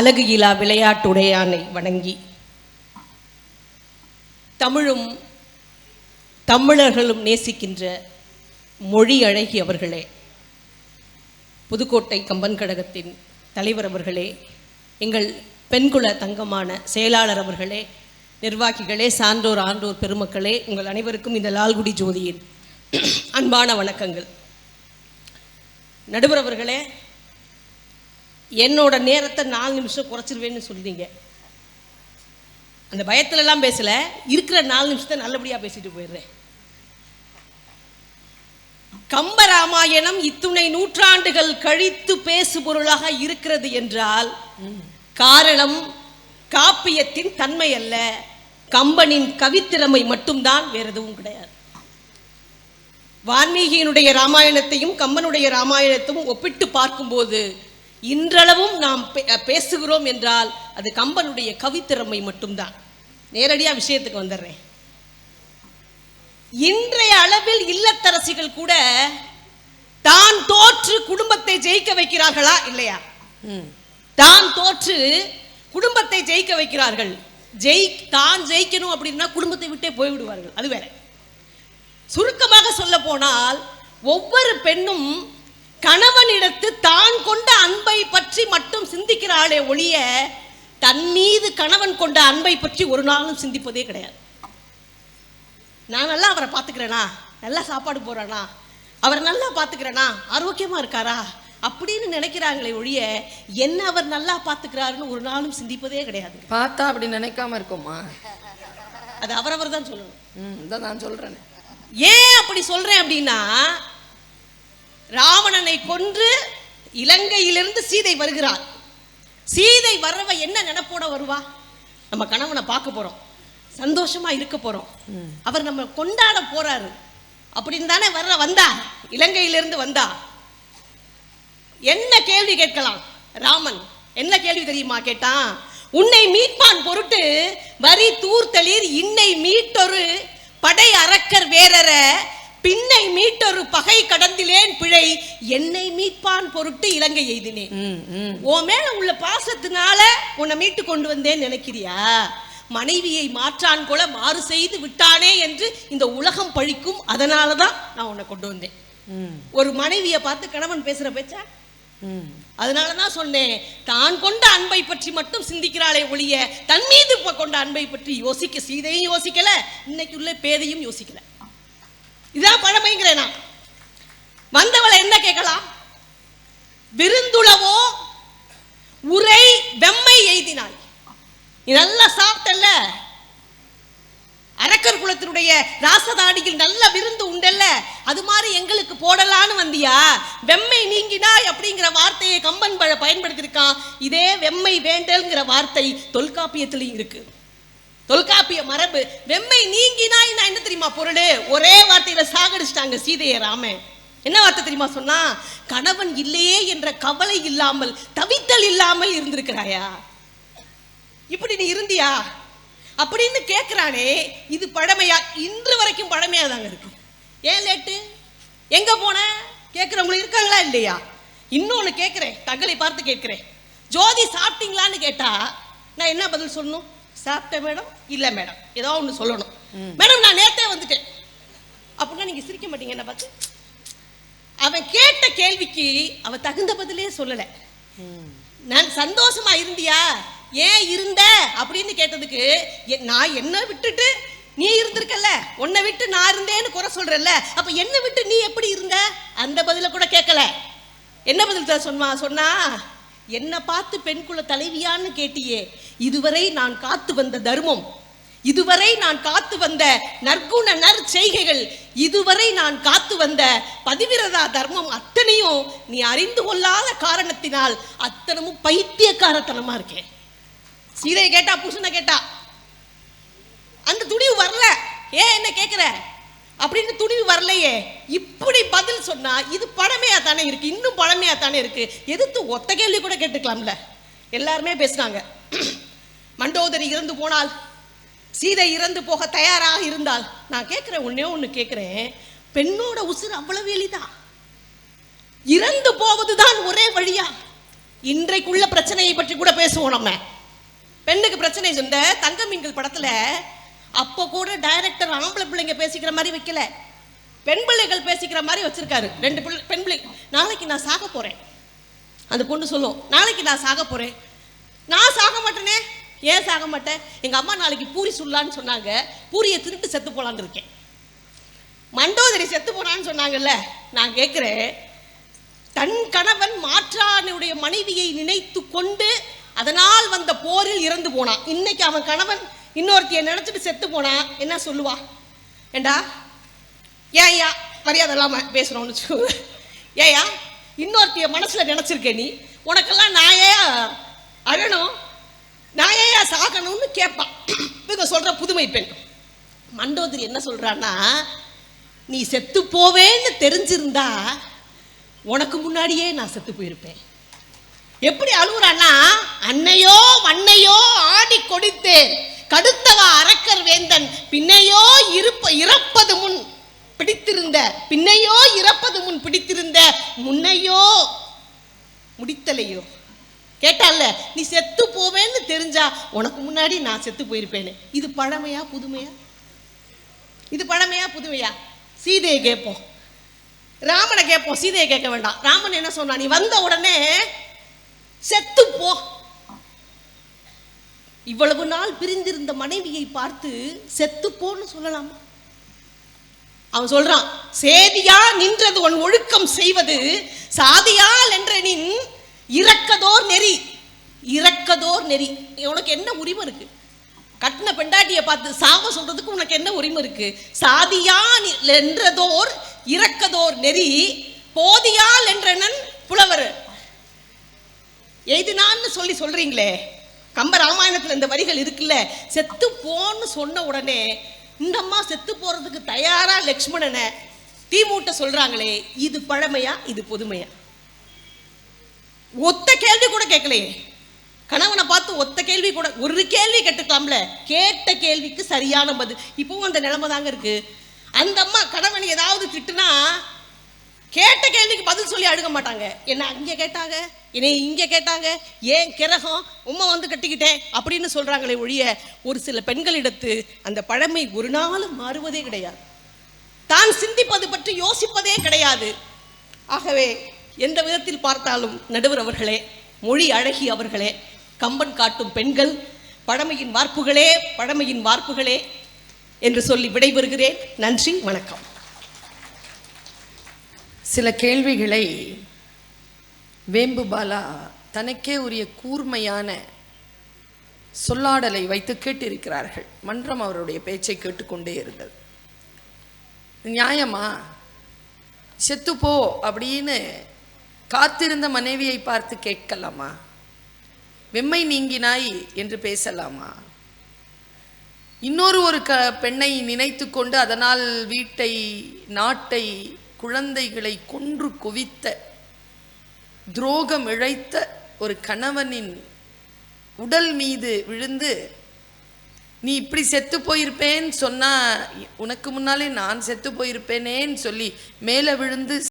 அழகு இலா விளையாட்டுடையானை வணங்கி. தமிழும் தமிழர்களும் நேசிக்கின்ற மொழி அழகி அவர்களே புதுக்கோட்டை கம்பன் கழகத்தின் தலைவர் அவர்களே எங்கள் பெண்குல தங்கமான செயலாளர் அவர்களே நிர்வாகிகளே சான்றோர் ஆண்டோர் பெருமக்களே உங்கள் அனைவருக்கும் இந்த லால்குடி ஜோதியின் அன்பான வணக்கங்கள். நடுவர் அவர்களே என்னோட நேரத்தை நாலு நிமிஷம் குறைச்சிருவேன்னு சொன்னீங்க அந்த பயத்துலலாம் பேசல இருக்கிற நாலு நிமிஷத்தை நல்லபடியாக பேசிட்டு போயிடுறேன். கம்பராமாயணம் இத்துணை நூற்றாண்டுகள் கழித்து பேசு பொருளாக இருக்கிறது என்றால் காரணம் காப்பியத்தின் தன்மை அல்ல. கம்பனின் கவித்திறமை மட்டும்தான் வேற எதுவும் கிடையாது. வான்மீகியினுடைய ராமாயணத்தையும் கம்பனுடைய ராமாயணத்தையும் ஒப்பிட்டு பார்க்கும்போது இன்றளவும் நாம் பேசுகிறோம் என்றால் அது கம்பனுடைய கவித்திறமை மட்டும்தான். நேரடியா விஷயத்துக்கு வந்துடுறேன். இன்றைய அளவில் இல்லத்தரசிகள் கூட தான் தோற்று குடும்பத்தை ஜெயிக்க வைக்கிறார்களா இல்லையா? தான் தோற்று குடும்பத்தை ஜெயிக்க வைக்கிறார்கள். ஜெய் தான் ஜெயிக்கணும் அப்படின்னா குடும்பத்தை விட்டே போய்விடுவார்கள். அது வேற. சுருக்கமாக சொல்ல போனால் ஒவ்வொரு பெண்ணும் கணவனிடத்து தான் கொண்ட அன்பை பற்றி மட்டும் சிந்திக்கிறாளே ஒழிய தன் மீது கணவன் கொண்ட அன்பை பற்றி ஒரு நாளும் சிந்திப்பதே கிடையாது. நான் நல்லா அவரை பார்த்துக்கிறேனா? நல்லா சாப்பாடு போறானா அவர் நல்லா பார்த்துக்கிறேனா? ஆரோக்கியமா இருக்காரா? அப்படின்னு நினைக்கிறாங்களே ஒழிய என்ன அவர் நல்லா பார்த்துக்கிறாருன்னு ஒரு நாளும் சிந்திப்பதே கிடையாது. பார்த்தா அப்படி நினைக்காம இருக்குமா? அது அவரவர் தான் சொல்லணும். ம் இதான் நான் சொல்றேன். ஏன் அப்படி சொல்றேன் அப்படின்னா ராவணனை கொன்று இலங்கையிலிருந்து சீதை வருகிறார் சீதை வர்றவ என்ன நினைப்போட வருவா? நம்ம கணவனை பார்க்க போறோம். சந்தோஷமா இருக்க போறோம். அவர் நம்ம கொண்டாட போறாரு. அப்படின்னு தானே வர்ற வந்தா? இலங்கையிலிருந்து வந்தா? என்ன கேள்வி கேட்கலாம்? ராமன் என்ன கேள்வி தெரியுமா கேட்டான் உன்னை மீட்பான் பொருட்டு வரி தூர்த்தளிர் இன்னை மீட்டொரு படை அரக்கர் வேறற பின்னை மீட்டொரு பகை கடந்திலேன் பிழை என்னை மீட்பான் பொருட்டு இலங்கை எய்தினேன் உன் மேல உள்ள பாசத்தினால உன்னை மீட்டு கொண்டு வந்தேன்னு நினைக்கிறியா? மனைவியை மாற்றான் போல மாறு செய்து விட்டானே என்று இந்த உலகம் பழிக்கும் அதனால தான் நான் உன்னை கொண்டு வந்தேன். ஒரு மனைவியை பார்த்து கணவன் பேசுற பேச்சா? அதனால தான் சொன்னேன் தான் கொண்ட அன்பை பற்றி மட்டும் சிந்திக்கிறாளே ஒழிய தன் மீது கொண்ட அன்பை பற்றி யோசிக்க சீதையும் யோசிக்கல இன்னைக்கு உள்ள பேதையும் யோசிக்கல. இதான் பழமைங்கிறேனா வந்தவளை என்ன கேட்கலாம்? விருந்துளவோ உரை வெம்மை எய்தினாள். நீ நல்லா சாப்பிட்டல்ல? அரக்கர் குலத்தினுடைய ராசதாடியில் நல்ல விருந்து உண்டல்ல? அது மாதிரி எங்களுக்கு போடலான்னு வந்தியா? வெம்மை நீங்கினாய் அப்படிங்கிற வார்த்தையை கம்பன் பழ பயன்படுத்தியிருக்கான். இதே வெம்மை வேண்டல்ங்கிற வார்த்தை தொல்காப்பியத்திலையும் இருக்கு. தொல்காப்பிய மரபு வெம்மை நீங்கினாய் நான் என்ன தெரியுமா பொருள்? ஒரே வார்த்தையில சாகடிச்சிட்டாங்க சீதையை ராமன். என்ன வார்த்தை தெரியுமா சொன்னா? கணவன் இல்லையே என்ற கவலை இல்லாமல் தவித்தல் இல்லாமல் இருந்திருக்கிறாயா? இப்படி நீ இருந்தியா? அப்படின்னு கேட்குறானே இது பழமையா இன்று வரைக்கும் பழமையா தாங்க இருக்கு. ஏன் லேட்டு? எங்க போன? கேட்கிறவங்க இருக்காங்களா இல்லையா? இன்னொன்னு கேட்குறேன் தங்களை பார்த்து கேட்குறேன் ஜோதி சாப்பிட்டீங்களான்னு கேட்டா நான் என்ன பதில் சொல்லணும்? சாப்பிட்டேன் மேடம் இல்லை மேடம். ஏதோ ஒன்று சொல்லணும். மேடம் நான் நேத்தே வந்துட்டேன். அப்படின்னா நீங்க சிரிக்க மாட்டீங்க. என்ன பார்த்து? அவன் கேட்ட கேள்விக்கு அவன் தகுந்த பதிலே சொல்லலை. நான் சந்தோஷமா இருந்தியா? ஏன் இருந்த? அப்படின்னு கேட்டதுக்கு நான் என்ன விட்டுட்டு நீ இருந்திருக்கல்ல? உன்னை விட்டு நான் இருந்தேன்னு குறை சொல்றல்ல அப்ப என்னை விட்டு நீ எப்படி இருந்த? அந்த பதில கூட கேட்கல. என்ன பதில் சொன்னா? சொன்னா என்ன பார்த்து பெண் குல தலைவியான்னு கேட்டியே இதுவரை நான் காத்து வந்த தர்மம் இதுவரை நான் காத்து வந்த நற்குண நற் செய்கைகள் இதுவரை நான் காத்து வந்த பதிவிரதா தர்மம் அத்தனையும் நீ அறிந்து கொள்ளாத காரணத்தினால் அத்தனமும் பைத்தியக்காரத்தனமா இருக்கேன் சீதையை கேட்டா புருஷனை கேட்டா அந்த துணிவு வரல. ஏன் என்ன கேட்குற அப்படின்னு துணிவு வரலையே. இப்படி பதில் சொன்னா இது பழமையா தானே இருக்கு. இன்னும் பழமையா தானே இருக்கு. எதிர்த்து ஒத்த கேள்வி கூட கேட்டுக்கலாம்ல. எல்லாருமே பேசுனாங்க. மண்டோதரி இறந்து போனால் சீதை இறந்து போக தயாராக இருந்தால். நான் கேட்குறேன் ஒன்னே ஒன்று கேட்குறேன் பெண்ணோட உசுறு அவ்வளவு எளிதா? இறந்து போவதுதான் ஒரே வழியா? இன்றைக்குள்ள பிரச்சனையை பற்றி கூட பேசுவோம் நம்ம. பெண்ணுக்கு பிரச்சனை சொந்த தங்க மீன்கள் படத்துல அப்போ கூட டைரக்டர் ஆம்பளை பிள்ளைங்க பேசிக்கிற மாதிரி வைக்கல. பெண் பிள்ளைகள் பேசிக்கிற மாதிரி வச்சிருக்காரு. ரெண்டு பிள்ளை பெண் பிள்ளை நாளைக்கு நான் சாக போறேன். அந்த பொண்ணு சொல்லும் நாளைக்கு நான் சாக போறேன். நான் சாக மாட்டேனே. ஏன் சாக மாட்டேன் எங்க அம்மா நாளைக்கு பூரி சுடலான்னு சொன்னாங்க. பூரியை திருட்டு செத்து போலான்னு இருக்கேன். மண்டோதரி செத்து போனான்னு சொன்னாங்கல்ல? நான் கேட்குறேன் தன் கணவன் மாற்றானுடைய மனைவியை நினைத்து கொண்டு அதனால் வந்த போரில் இறந்து போனான். இன்னைக்கு அவன் கணவன் இன்னொருத்தியை நினைச்சிட்டு செத்து போனா என்ன சொல்லுவா? ஏண்டா? ஏயா மரியாதை இல்லாமல் பேசுகிறோம்னு வச்சுக்கோங்க ஏய்யா இன்னொருத்திய மனசில் நினச்சிருக்க நீ? உனக்கெல்லாம் நான் ஏன் அழணும் நான் ஏன் சாகணும்னு கேட்பான் இவங்க சொல்கிற புதுமை பெண். மண்டோதரி என்ன சொல்கிறான்னா நீ செத்து போவேன்னு தெரிஞ்சிருந்தா உனக்கு முன்னாடியே நான் செத்து போயிருப்பேன். எப்படி அழுகுறான்னா அன்னையோ மண்ணையோ ஆடி கொடுத்தேன். கடுத்தவா அரக்கர் வேந்தன். பின்னையோ இருப்ப இறப்பது முன் பிடித்திருந்த பின்னையோ இறப்பது முன் பிடித்திருந்த முன்னையோ முடித்தலையோ. கேட்டால நீ செத்து போவேன்னு தெரிஞ்சா உனக்கு முன்னாடி நான் செத்து போயிருப்பேன்னு இது பழமையா புதுமையா? இது பழமையா புதுமையா? சீதையை கேட்போம். ராமனை கேட்போம். சீதையை கேட்க வேண்டாம். ராமன் என்ன சொன்னா நீ வந்த உடனே செத்து போ. இவ்வளவு நாள் பிரிந்திருந்த மனைவியை பார்த்து செத்துப்போன்னு சொல்லலாமா. அவன் சொல்றான் சேதியா நின்றது உன் ஒழுக்கம் செய்வது சாதியால் என்ற நின் இறக்கதோர் நெறி. இறக்கதோர் நெறி. உனக்கு என்ன உரிமை இருக்கு? கட்டின பெண்டாட்டியை பார்த்து சாவ சொல்றதுக்கு உனக்கு என்ன உரிமை இருக்கு? சாதியா என்றதோர் இறக்கதோர் நெறி போதியால் என்றனன் புலவர். எய்தினான்னு சொல்லி சொல்றீங்களே கம்ப ராமாயணத்தில் இந்த வரிகள் இருக்குல்ல செத்து போன்னு சொன்ன உடனே இந்த அம்மா செத்து போறதுக்கு தயாரா லக்ஷ்மணனை தீமூட்ட சொல்றாங்களே இது பழமையா இது புதுமையா? ஒத்த கேள்வி கூட கேட்கலையே. கணவனை பார்த்து ஒத்த கேள்வி கூட ஒரு கேள்வி கேட்டுக்கலாம்ல. கேட்ட கேள்விக்கு சரியான பதில். இப்பவும் அந்த நிலைமை தாங்க இருக்கு. அந்த அம்மா கணவன் ஏதாவது திட்டுனா கேட்ட கேள்விக்கு பதில் சொல்லி அழுக மாட்டாங்க. என்ன அங்கே கேட்டாங்க? என்னை இங்கே கேட்டாங்க? ஏன் கிரகம் உம்மை வந்து கட்டிக்கிட்டேன் அப்படின்னு சொல்கிறாங்களே ஒழிய ஒரு சில பெண்களிடத்து அந்த பழமை ஒரு நாளும் மாறுவதே கிடையாது. தான் சிந்திப்பது பற்றி யோசிப்பதே கிடையாது. ஆகவே எந்த விதத்தில் பார்த்தாலும் நடுவர் அவர்களே மொழி அழகி அவர்களே கம்பன் காட்டும் பெண்கள் பழமையின் வார்ப்புகளே பழமையின் வார்ப்புகளே என்று சொல்லி விடைபெறுகிறேன். நன்றி வணக்கம். சில கேள்விகளை வேம்புபாலா தனக்கே உரிய கூர்மையான சொல்லாடலை வைத்து கேட்டிருக்கிறார்கள். மன்றம் அவருடைய பேச்சை கேட்டுக்கொண்டே இருந்தது. நியாயமா? செத்துப்போ அப்படின்னு காத்திருந்த மனைவியை பார்த்து கேட்கலாமா? வெம்மை நீங்கினாய் என்று பேசலாமா? இன்னொரு ஒரு க பெண்ணை நினைத்து கொண்டு அதனால் வீட்டை நாட்டை குழந்தைகளை கொன்று குவித்த துரோகம் இழைத்த ஒரு கணவனின் உடல் மீது விழுந்து நீ இப்படி செத்து போயிருப்பேன்னு சொன்னா உனக்கு முன்னாலே நான் செத்து போயிருப்பேனேன்னு சொல்லி மேலே விழுந்து